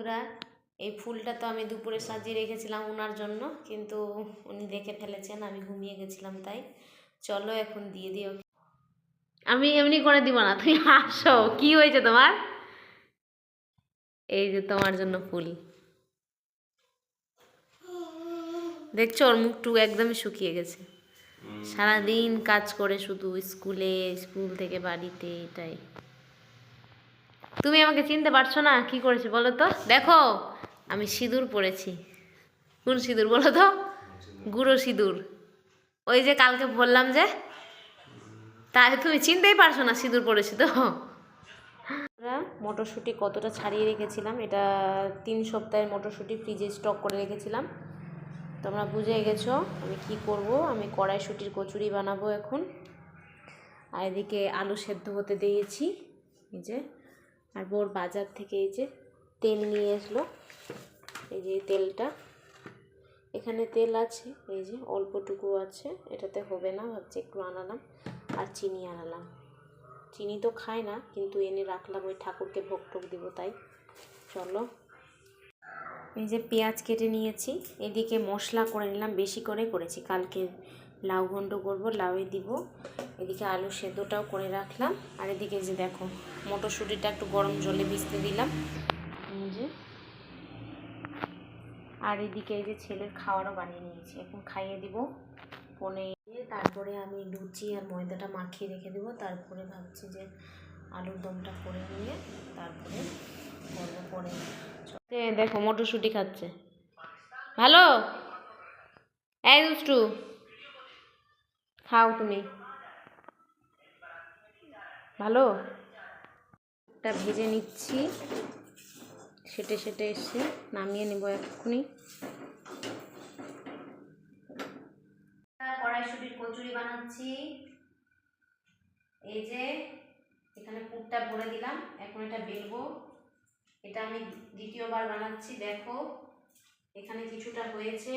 বন্ধুরা এই ফুলটা তো আমি দুপুরে সাজিয়ে রেখেছিলাম ওনার জন্য কিন্তু উনি দেখে ফেলেছেন আমি ঘুমিয়ে গেছিলাম তাই। চলো এখন দিয়ে দিও আমি এমনি করে দিব না তুমি আসো কি হয়েছে তোমার? এই যে তোমার জন্য ফুল। দেখছ ওর মুখটুকু একদমই শুকিয়ে গেছে। সারাদিন কাজ করে শুধু স্কুলে স্কুল থেকে বাড়িতে এটাই। তুমি আমাকে চিনতে পারছ না? কি করেছে বলো তো? দেখো, আমি সিঁদুর পরেছি। কোন সিঁদুর বলো তো? গুঁড়ো সিঁদুর। ওই যে কালকে বললাম যে, তাই তুমি চিনতেই পারছ না সিঁদুর পরেছি তো। আমরা মটরশুঁটি কতটা ছাড়িয়ে রেখেছিলাম, এটা তিন সপ্তাহের মটরশুঁটি ফ্রিজে স্টক করে রেখেছিলাম। তোমরা বুঝে গেছো আমি কি করব? আমি কড়াইশুঁটির কচুরি বানাবো এখন। আর এদিকে আলু সেদ্ধ হতে দিয়েছি, এই যে। আর বোর বাজার থেকে এই যে তেল নিয়ে আসলো। এই যে তেলটা। এখানে তেল আছে, এই যে অল্পটুকু আছে। এটাতে হবে না, ভাবছি একটু আনালাম। আর চিনি আনালাম। চিনি তো খায় না, কিন্তু এনে রাখলাম, ওই ঠাকুরকে ভোগ টোক দিব, তাই। চলো। এই যে পেঁয়াজ কেটে নিয়েছি, এদিকে মশলা করে নিলাম, বেশি করে করেছি। কালকে লাউ ঘন্ট করব লাউয়ে দিব। এদিকে আলু সেদ্ধটাও করে রাখলাম। আর এদিকে যে দেখো, মটরশুঁটিটা একটু গরম জলে ভিজতে দিলাম। যে। আর এদিকে এই যে ছেলের খাওয়ারও বানিয়ে নিয়েছি। এখন খাইয়ে দিব ফোনে তারপরে আমি লুচি আর ময়দাটা মাখিয়ে রেখে দেবো। তারপরে ভাবছি যে আলুর দমটা করে নিয়ে তারপরে করব পরে। দেখো মটরশুঁটি খাচ্ছে। ভালো? এই দুষ্টু। খাও তুমি। ভালো? এটা ভেজে নিচ্ছি। সেটে সেটে এসে নামিয়ে নেব এক্ষুনি। কড়াইশুটির কচুরি বানাচ্ছি। এই যে এখানে পুরটা ভরে দিলাম, এখন এটা বেলবো। এটা আমি দ্বিতীয়বার বানাচ্ছি, দেখো। এখানে কিছুটা হয়েছে।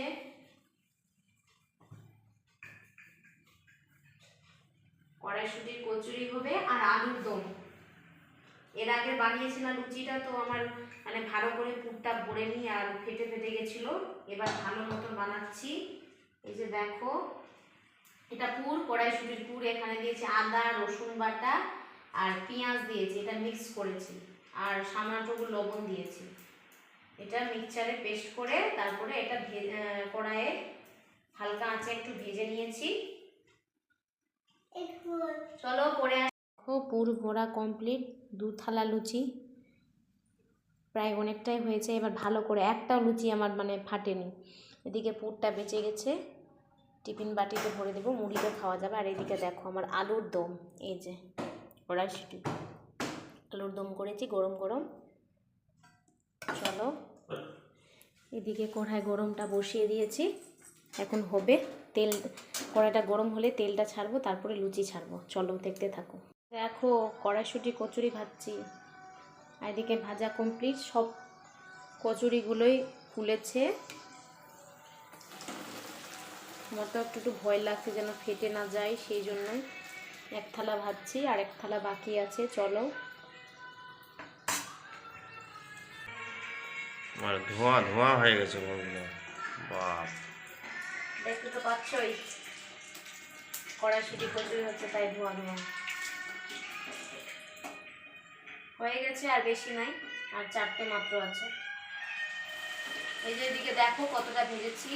কড়াইশুটির কচুরি হবে আর আলুর দম। এর আগে বানিয়েছিলাম লুচিটা, তো আমার মানে ভালো করে পুরটা ভরে নিয়ে আর ফেটে ফেটে গেছিল। এবার ভালো মতো বানাচ্ছি। এই যে দেখো, এটা পুর, কড়াইশুটির পুর, এখানে দিয়েছি আদা, রসুন বাটা আর পেঁয়াজ দিয়েছি, এটা মিক্স করেছি। আর সামান্যটুকু লবণ দিয়েছি। এটা মিক্সচারে পেস্ট করে তারপরে এটা কড়াইয়ে হালকা আঁচে একটু ভেজে নিয়েছি চলো পরে ভরা কমপ্লিট দু থালা লুচি। প্রায় অনেকটাই হয়েছে, এবার ভালো করে একটাও লুচি আমার মানে ফাটেনি। এদিকে পুরটা বেঁচে গেছে, টিফিন বাটিতে ভরে দেবো মুড়িতে খাওয়া যাবে। আর এদিকে দেখো আমার আলুর দম, এই যে কড়াইশুটি। আলুর দম করেছি, গরম গরম। চলো, এদিকে কড়াই গরমটা বসিয়ে দিয়েছি। এখন হবে তেল, কড়াইটা গরম হলে তেলটা ছাড়বো, তারপরে লুচি ছাড়বো। চলো, দেখতে থাকো। দেখো কড়াইশুটি কচুরি ভাজছি। এদিকে ভাজা কমপ্লিট সব কচুরিগুলোই ফুলেছে। আমার তো একটু একটু ভয় লাগছে যেন ফেটে না যায় সেই জন্যই এক থালা ভাজছি আর এক থালা বাকি আছে চলো। আমার ধোঁয়া ধোঁয়া হয়ে গেছে বন্ধুরা। বাপ। দেখতে তো পাচ্ছই কড়াইশুটি কচুরি হচ্ছে তাই ধোয়া ধোয়া। হয়ে গেছে আর বেশি নাই, আর চারটে মাত্র আছে। এই যে এদিকে দেখো কতটা ভেজেছি।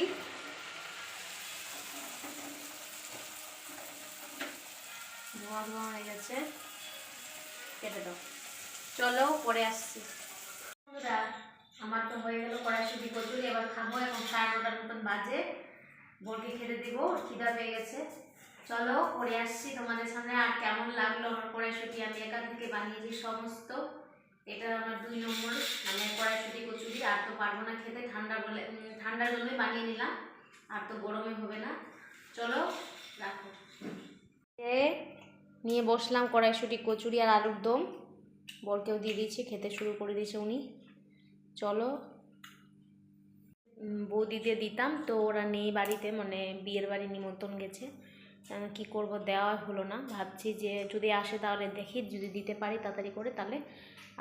ধোয়া ধোয়া হয়ে গেছে। কেটে দাও। চলো, পরে আসছি। আমার তো হয়ে গেল কড়াইশুটি, কচুরি, এবার খাব এখন সাড়ে নটার মতন বাজে। বোনকে খেতে দিব, খিদা পেয়ে গেছে। চলো পরে আসছি তোমাদের সামনে। আর কেমন লাগল আমার কড়াইশুটি আমি একা থেকে বানিয়েছি সমস্ত। এটা আমার দুই নম্বর। মানে কড়াইশুটি কচুরি, আর তো পারব না খেতে। ঠান্ডা বলে ঠান্ডার জন্যই বানিয়ে নিলাম। আর তো গরমে হবে না। চলো, রাখো। নিয়ে বসলাম কড়াইশুটি, কচুরি আর আলুর দম। বরকেও দিয়ে দিয়েছি, খেতে শুরু করে দিয়েছে উনি। চলো। বৌদিতে দিতাম, তো ওরা নেই বাড়িতে মানে বিয়ের বাড়ি নিমন্ত্রণ গেছে। কী করব দেওয়া হলো না। ভাবছি যে যদি আসে তাহলে দেখি, যদি দিতে পারি তাড়াতাড়ি করে তাহলে।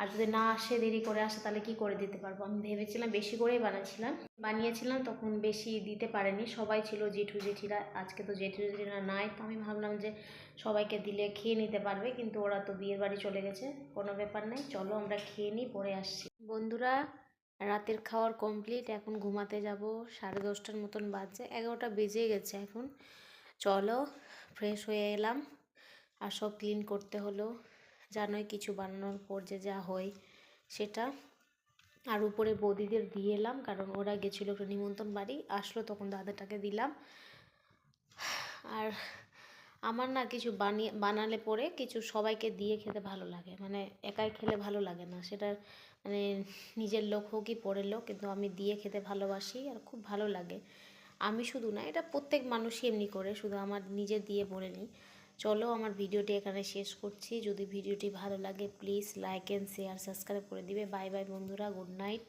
আর যদি না আসে, দেরি করে আসে তাহলে কি করে দিতে পারব? আমি ভেবেছিলাম বেশি করেই বানাচ্ছিলাম। বানিয়েছিলাম, তখন বেশি দিতে পারেনি। সবাই ছিল জেঠু জেঠিরা, আজকে তো জেঠু জেঠিরা নাই। তো আমি ভাবলাম যে সবাইকে দিলে খেয়ে নিতে পারবে, কিন্তু ওরা তো বিয়ের বাড়ি চলে গেছে। কোনো ব্যাপার নেই, চলো আমরা খেয়ে নিই পরে আসছি। বন্ধুরা, রাতের খাওয়ার কমপ্লিট এখন ঘুমাতে যাব। সাড়ে দশটার মতন বাজছে, এগারোটা বেজে গেছে এখন। চলো ফ্রেশ হয়ে এলাম। আর সব ক্লিন করতে হলো। জানোই কিছু বানানোর পর যে যা হয় সেটা। আর উপরে বৌদিদের দিয়ে এলাম, কারণ ওরা গেছিল একটা নিমন্ত্রণ বাড়ি। আসলো তখন দাদাটাকে দিলাম। আর আমার না কিছু বানিয়ে বানালে পরে কিছু সবাইকে দিয়ে খেতে ভালো লাগে। মানে একাই খেলে ভালো লাগে না। সেটা মানে নিজের লোক হোক কি পরের লোক, কিন্তু আমি দিয়ে খেতে ভালোবাসি আর খুব ভালো লাগে। আমি শুধু না, এটা প্রত্যেক মানুষই এমনি করে, শুধু আমার নিজে দিয়ে বলে নিই। চলো আমার ভিডিওটি এখানে শেষ করছি। যদি ভিডিওটি ভালো লাগে please like and share subscribe করে দিবে। বাই বাই বন্ধুরা গুড নাইট